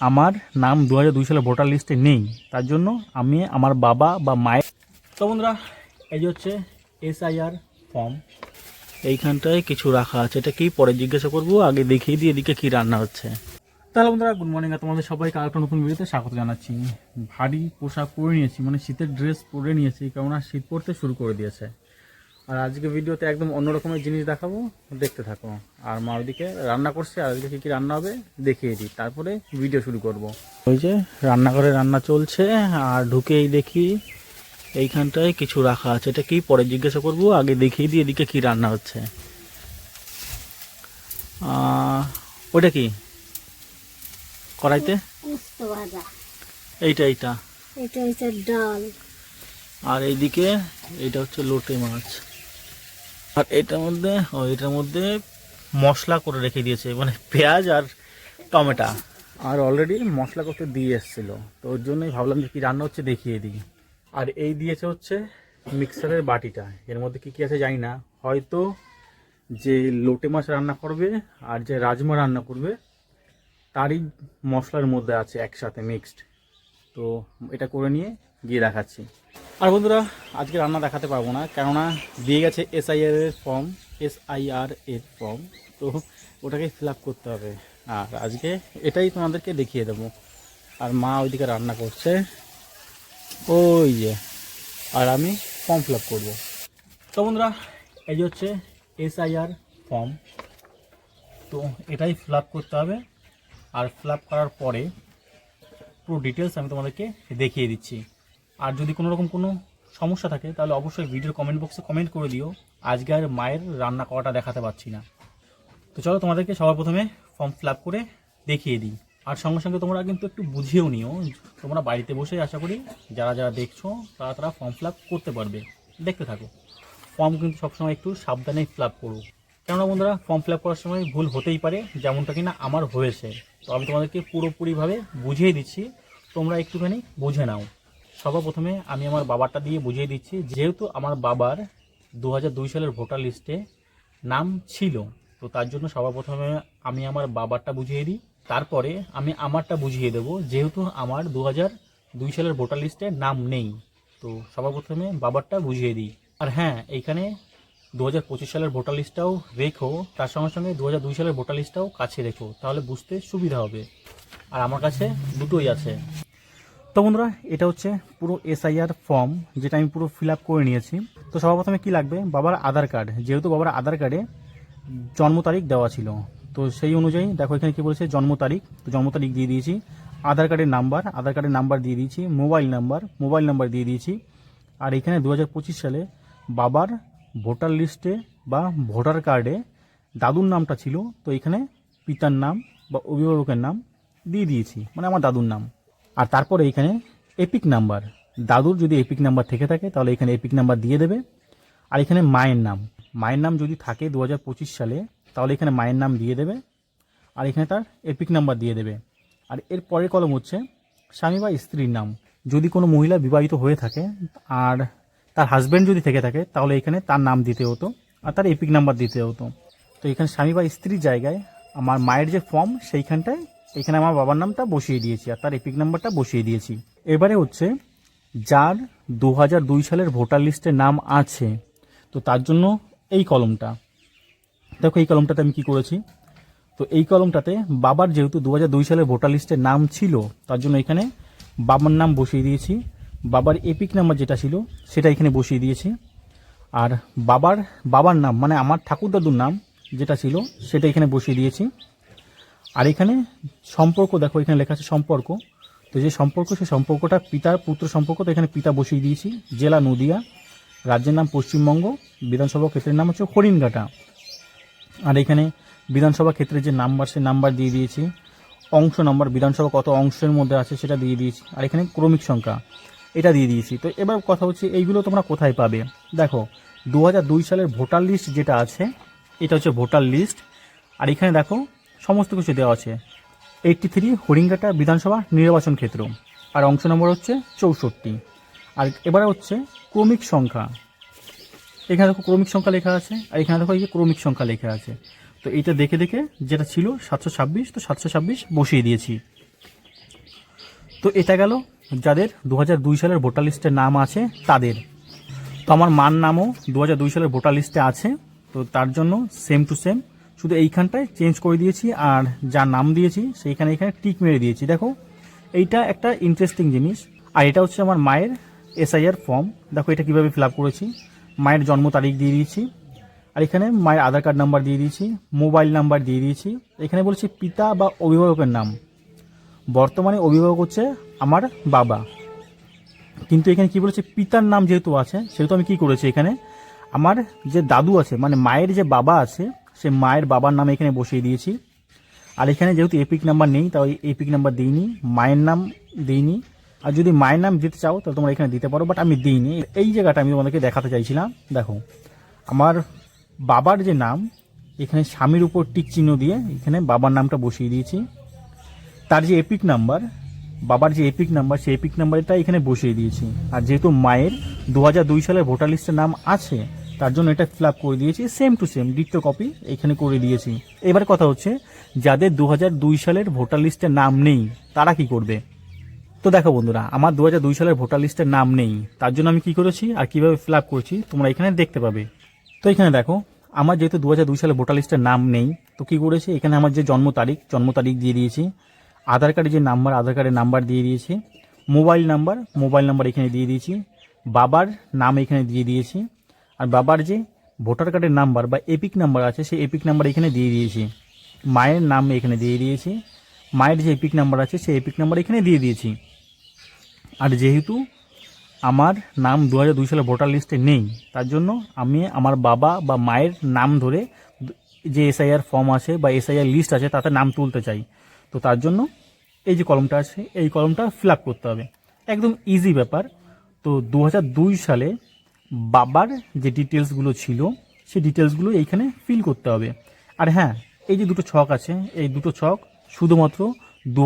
আমার নাম দু দুই সালে ভোটার লিস্টে নেই। তার জন্য আমি আমার বাবা বা মায়ের তো বন্ধুরা, এই যে হচ্ছে এসআইআর ফর্ম। এইখানটায় কিছু রাখা আছে। এটা কি? পরে জিজ্ঞাসা করব। আগে দেখিয়ে দিই এদিকে কি রান্না হচ্ছে। তাহলে বন্ধুরা গুড মর্নিং তোমাদের সবাইকে আরেকটা নতুন ভিডিওতে স্বাগত জানাচ্ছি। ভারী পোশাক পরে নিয়েছি। মানে শীতের ড্রেস পরে নিয়েছি, কেননা শীত পড়তে শুরু করে দিয়েছে। আর আজকে ভিডিওতে একদম অন্য রকমের জিনিস দেখাবো দেখতে থাকো। আর মা ওদিকে রান্না করছে আর ওইদিকে কী কী রান্না হবে দেখিয়ে দিই। তারপরে ভিডিও শুরু করব। ওই যে রান্নাঘরে রান্না চলছে আর ঢুকেই দেখি এইখানটায় কিছু রাখা আছে। এটা কি? পরে জিজ্ঞাসা করব আগে দেখিয়ে দিই এদিকে কি রান্না হচ্ছে। ওটা কি? কড়াইতে? এইটা এইটা। এটা হচ্ছে ডাল। আর এইদিকে এইটা হচ্ছে লোটে মাছ। আর এটার মধ্যে, ও, এটার মধ্যে মশলা করে রেখে দিয়েছে মানে পেঁয়াজ আর টমেটো। আর অলরেডি মশলা করতে দিয়ে এসেছিল, তো ওর জন্যই ভাবলাম যে কী রান্না হচ্ছে দেখিয়ে দিই। আর এই দিয়েছে হচ্ছে মিক্সারের বাটিটা, এর মধ্যে কী কী আছে জানি না, হয়তো যে লোটে মাছ রান্না করবে আর যে রাজমা রান্না করবে, তারই মশলার মধ্যে আছে একসাথে মিক্সড তো এটা করে নিয়ে গিয়ে দেখাচ্ছি। আর বন্ধুরা, আজকে রান্না দেখাতে পারব না, কেননা দিয়ে গেছে এসআইআর এর ফর্ম এসআইআর এর ফর্ম তো ওটাকে ফিল করতে হবে। আর আজকে এটাই তোমাদেরকে দেখিয়ে দেবো। আর মা ওইদিকে রান্না করছে। ওই যে, আর আমি ফর্ম ফিল করব। তো বন্ধুরা, এই যে হচ্ছে এসআইআর ফর্ম তো এটাই ফিল করতে হবে। আর ফিল করার পরে পুরো ডিটেলস আমি তোমাদেরকে দেখিয়ে দিচ্ছি। আর যদি কোনো রকম কোনো সমস্যা থাকে, তাহলে অবশ্যই ভিডিওর কমেন্ট বক্সে কমেন্ট করে দিও। আজকে আর মায়ের রান্না করাটা দেখাতে পারছি না। তো চলো তোমাদেরকে সবার প্রথমে ফর্ম ফিল করে দেখিয়ে দিই। আর সঙ্গে সঙ্গে তোমরা কিন্তু একটু বুঝিয়েও নিও। তোমরা বাড়িতে বসে আশা করি যারা যারা দেখছ, তারা তারা ফর্ম ফিল করতে পারবে। দেখতে থাকো। ফর্ম কিন্তু সবসময় একটু সাবধানে ফিল আপ করো। কেননা বন্ধুরা ফর্ম ফিল করার সময় ভুল হতেই পারে, যেমনটা কিনা আমার হয়েছে। তো আমি তোমাদেরকে পুরোপুরিভাবে বুঝিয়ে দিচ্ছি। তোমরা একটুখানি বুঝে নাও। সবার প্রথমে আমি আমার বাবারটা দিয়ে বুঝিয়ে দিচ্ছি, যেহেতু আমার বাবার দু সালের ভোটার লিস্টে নাম ছিল, তো তার জন্য সবার প্রথমে আমি আমার বাবারটা বুঝিয়ে দিই। তারপরে আমি আমারটা বুঝিয়ে দেবো, যেহেতু আমার দু দুই সালের ভোটার লিস্টে নাম নেই, তো সবার প্রথমে বাবারটা বুঝিয়ে দিই। আর হ্যাঁ এইখানে দু হাজার পঁচিশ সালের ভোটার লিস্টটাও রেখো, তার সঙ্গে সঙ্গে দু হাজার দুই সালের ভোটার লিস্টটাও কাছে রেখো, তাহলে বুঝতে সুবিধা হবে। আর আমার কাছে দুটোই আছে। তো বন্ধুরা, এটা হচ্ছে পুরো এসআইআর ফর্ম যেটা আমি পুরো ফিল করে নিয়েছি। তো সবার প্রথমে কী লাগবে? বাবার আধার কার্ড যেহেতু বাবার আধার কার্ডে জন্ম তারিখ দেওয়া ছিল, তো সেই অনুযায়ী দেখো এখানে কি বলেছে, জন্ম তারিখ। তো জন্ম তারিখ দিয়ে দিয়েছি। আধার কার্ডের নাম্বার আধার কার্ডের নাম্বার দিয়ে দিয়েছি। মোবাইল নাম্বার মোবাইল নাম্বার দিয়ে দিয়েছি। আর এখানে দু হাজার পঁচিশ সালে বাবার ভোটার লিস্টে বা ভোটার কার্ডে দাদুর নামটা ছিল, তো এখানে পিতার নাম বা অভিভাবকের নাম দিয়ে দিয়েছি। মানে আমার দাদুর নাম। আর তারপরে এখানে এপিক নাম্বার দাদুর যদি এপিক নাম্বার থেকে থাকে, তাহলে এখানে এপিক নাম্বার দিয়ে দেবে। আর এখানে মায়ের নাম। মায়ের নাম যদি থাকে দু হাজার পঁচিশ সালে, তাহলে এখানে মায়ের নাম দিয়ে দেবে। আর এখানে তার এপিক নাম্বার দিয়ে দেবে। আর এর পরের কলম হচ্ছে স্বামী বা স্ত্রীর নাম। যদি কোনো মহিলা বিবাহিত হয়ে থাকে আর তার হাজব্যান্ড যদি থেকে থাকে, তাহলে এখানে তার নাম দিতে হতো আর তার এপিক নাম্বার দিতে হতো। তো এখানে স্বামী বা স্ত্রীর জায়গায় আমার মায়ের যে ফর্ম সেইখানটায় এখানে আমার বাবার নামটা বসিয়ে দিয়েছি আর তার এপিক নাম্বারটা বসিয়ে দিয়েছি। এবারে হচ্ছে, যার দু দুই সালের ভোটার লিস্টে নাম আছে, তো তার জন্য এই কলমটা। দেখো এই কলমটাতে আমি কি করেছি? তো এই কলমটাতে বাবার যেহেতু দু দুই সালের ভোটার লিস্টে নাম ছিল, তার জন্য এখানে বাবার নাম বসিয়ে দিয়েছি। বাবার এপিক নাম্বার যেটা ছিল, সেটা এখানে বসিয়ে দিয়েছি। আর বাবার বাবার নাম মানে আমার ঠাকুর দাদুর নাম যেটা ছিল, সেটা এখানে বসিয়ে দিয়েছি। আর এখানে সম্পর্ক, দেখো এখানে লেখা আছে সম্পর্ক। তো যে সম্পর্ক সেই সম্পর্কটা পিতার পুত্র সম্পর্ক, তো এখানে পিতা বসিয়ে দিয়েছি। জেলা নদিয়া, রাজ্যের নাম পশ্চিমবঙ্গ, বিধানসভা ক্ষেত্রের নাম হচ্ছে হরিণঘাটা। আর এখানে বিধানসভা ক্ষেত্রে যে নাম্বার, সে নাম্বার দিয়ে দিয়েছি। অংশ নাম্বার, বিধানসভা কত অংশের মধ্যে আছে সেটা দিয়ে দিয়েছি। আর এখানে ক্রমিক সংখ্যা, এটা দিয়ে দিয়েছি। তো এবার কথা হচ্ছে, এইগুলো তোমরা কোথায় পাবে? দেখো দু সালের ভোটার লিস্ট যেটা আছে, এটা হচ্ছে ভোটার লিস্ট। আর এখানে দেখো সমস্ত কিছু দেওয়া আছে। এইটটি থ্রি হরিঙ্গাটা বিধানসভা নির্বাচন ক্ষেত্র। আর অংশ নম্বর হচ্ছে চৌষট্টি। আর এবারে হচ্ছে ক্রমিক সংখ্যা। এখানে দেখো ক্রমিক সংখ্যা লেখা আছে, আর এখানে দেখো এই যে ক্রমিক সংখ্যা লেখা আছে। তো এইটা দেখে দেখে যেটা ছিল সাতশো ছাব্বিশ, তো সাতশো ছাব্বিশ বসিয়ে দিয়েছি। তো এটা গেল যাদের দু দুই সালের ভোটার লিস্টে নাম আছে, তাদের। তো আমার মার নামও দু সালের ভোটার লিস্টে আছে, তো তার জন্য সেম টু সেম শুধু এইখানটায় চেঞ্জ করে দিয়েছি আর যা নাম দিয়েছি সেইখানে এখানে টিক মেরে দিয়েছি। দেখো, এইটা একটা ইন্টারেস্টিং জিনিস। আর এটা হচ্ছে আমার মায়ের এসআইআর ফর্ম দেখো, এটা কীভাবে ফিল করেছি। মায়ের জন্ম তারিখ দিয়ে দিয়েছি। আর এখানে মায়ের আধার কার্ড নাম্বার দিয়ে দিয়েছি মোবাইল নাম্বার দিয়ে দিয়েছি। এখানে বলছি পিতা বা অভিভাবকের নাম। বর্তমানে অভিভাবক হচ্ছে আমার বাবা। কিন্তু এখানে কি বলেছে? পিতার নাম যেহেতু আছে, সেহেতু আমি কি করেছি এখানে? আমার যে দাদু আছে মানে মায়ের যে বাবা আছে সে মায়ের বাবার নাম এখানে বসিয়ে দিয়েছি। আর এখানে যেহেতু এপিক নাম্বার নেই তাই এপিক নাম্বার দিইনি, মায়ের নাম দিইনি। আর যদি মায়ের নাম দিতে চাও, তাহলে তোমরা এখানে দিতে পারো বাট আমি দিইনি। এই জায়গাটা আমি তোমাদেরকে দেখাতে চাইছিলাম। দেখো, আমার বাবার যে নাম, এখানে স্বামীর উপর টিক চিহ্ন দিয়ে এখানে বাবার নামটা বসিয়ে দিয়েছি। তার যে এপিক নাম্বার, বাবার যে এপিক নাম্বার, সেই এপিক নাম্বারটা এখানে বসিয়ে দিয়েছি। আর যেহেতু মায়ের দু সালের ভোটার লিস্টের নাম আছে তার জন্য এটা ফিল করে দিয়েছি সেম টু সেম দ্বিতীয় কপি এখানে করে দিয়েছি। এবার কথা হচ্ছে, যাদের দু সালের ভোটার লিস্টের নাম নেই, তারা কি করবে? তো দেখো বন্ধুরা, আমার দু সালের ভোটার লিস্টের নাম নেই, তার জন্য আমি কি করেছি আর কীভাবে ফিল করেছি, তোমরা এখানে দেখতে পাবে। তো এখানে দেখো, আমার যেহেতু দু সালে ভোটার লিস্টের নাম নেই, তো কি করেছি, এখানে আমার যে জন্ম তারিখ জন্ম তারিখ দিয়ে দিয়েছি। আধার কার্ডের যে নাম্বার আধার কার্ডের নাম্বার দিয়ে দিয়েছি। মোবাইল নাম্বার মোবাইল নাম্বার এখানে দিয়ে দিয়েছি। বাবার নাম এখানে দিয়ে দিয়েছি। আর বাবার যে ভোটার কার্ডের নাম্বার বা এপিক নাম্বার আছে, সেই এপিক নাম্বার এখানে দিয়ে দিয়েছি। মায়ের নাম এখানে দিয়ে দিয়েছি। মায়ের যে এপিক নাম্বার আছে, সেই এপিক নাম্বার এখানে দিয়ে দিয়েছি। আর যেহেতু আমার নাম দু হাজার দুই সালে ভোটার লিস্টে নেই, তার জন্য আমি আমার বাবা বা মায়ের নাম ধরে যে এসআইআর ফর্ম আছে বা এসআইআর লিস্ট আছে, তাতে নাম তুলতে চাই। তো তার জন্য এই যে কলমটা আছে, এই কলমটা ফিল করতে হবে। একদম ইজি ব্যাপার। তো দু সালে বাবার যে ডিটেলসগুলো ছিল, সেই ডিটেলসগুলো এইখানে ফিল করতে হবে। আর হ্যাঁ এই যে দুটো ছক আছে, এই দুটো ছক শুধুমাত্র দু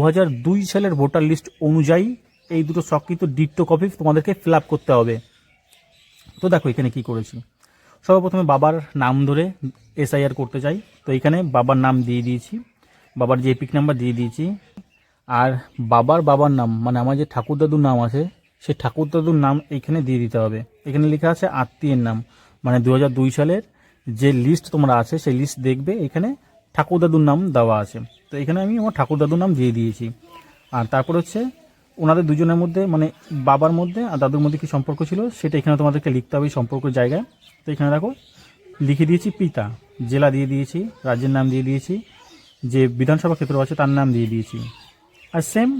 দুই সালের ভোটার লিস্ট অনুযায়ী এই দুটো ছক কিন্তু ডিট্টো কপি তোমাদেরকে ফিল করতে হবে। তো দেখো এখানে কি করেছি। সর্বপ্রথমে বাবার নাম ধরে এসআইআর করতে চাই। তো এখানে বাবার নাম দিয়ে দিয়েছি, বাবার যে এপিক নাম্বার দিয়ে দিয়েছি, আর বাবার বাবার নাম মানে আমার যে ঠাকুর দাদুর নাম আছে সেই ঠাকুর দাদুর নাম এখানে দিয়ে দিতে হবে। এখানে লেখা আছে আত্মীয়ের নাম। মানে দু সালের যে লিস্ট তোমরা আছে, সেই লিস্ট দেখবে এখানে ঠাকুর দাদুর নাম দেওয়া আছে। তো এখানে আমি আমার ঠাকুর দাদুর নাম দিয়ে দিয়েছি। আর তারপর হচ্ছে ওনাদের দুজনের মধ্যে মানে বাবার মধ্যে আর দাদুর মধ্যে কি সম্পর্ক ছিল, সেটা এখানে তোমাদেরকে লিখতে হবে এই সম্পর্কের জায়গায়। তো এখানে দেখো, লিখে দিয়েছি পিতা, জেলা দিয়ে দিয়েছি, রাজ্যের নাম দিয়ে দিয়েছি, যে বিধানসভা ক্ষেত্র আছে তার নাম দিয়ে দিয়েছি। আর সেম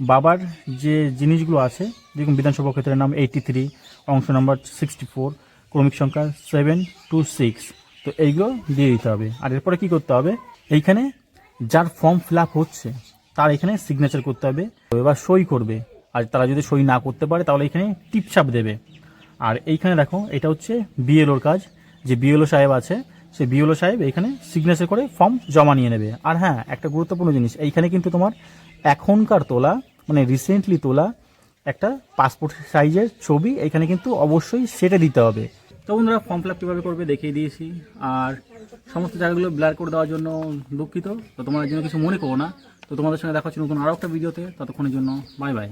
বাবার যে জিনিসগুলো আছে যেরকম বিধানসভা ক্ষেত্রের নাম এইটি থ্রি অংশ নাম্বার সিক্সটি ফোর ক্রমিক সংখ্যা সেভেন টু সিক্স তো এইগুলো দিয়ে দিতে হবে। আর এরপরে কি করতে হবে? এইখানে যার ফর্ম ফিল হচ্ছে, তার এখানে সিগনেচার করতে হবে। এবার সই করবে। আর তারা যদি সই না করতে পারে, তাহলে এখানে টিপছাপ দেবে। আর এইখানে দেখো, এটা হচ্ছে বিএলওর কাজ। যে বিএলও সাহেব আছে, সে বিএলও সাহেব এখানে সিগনেচার করে ফর্ম জমা নিয়ে নেবে। আর হ্যাঁ একটা গুরুত্বপূর্ণ জিনিস, এইখানে কিন্তু তোমার এখনকার তোলা মানে রিসেন্টলি তোলা একটা পাসপোর্ট সাইজের ছবি, এখানে কিন্তু অবশ্যই সেটা দিতে হবে। তো বন্ধুরা ফর্ম ফিল আপ কীভাবে করবে দেখিয়ে দিয়েছি। আর সমস্ত জায়গাগুলো ব্লার করে দেওয়ার জন্য দুঃখিত। তো তোমার জন্য কিছু মনে করো না। তো তোমাদের সঙ্গে দেখা হচ্ছে নতুন আরও একটা ভিডিওতে ততক্ষণের জন্য বাই বাই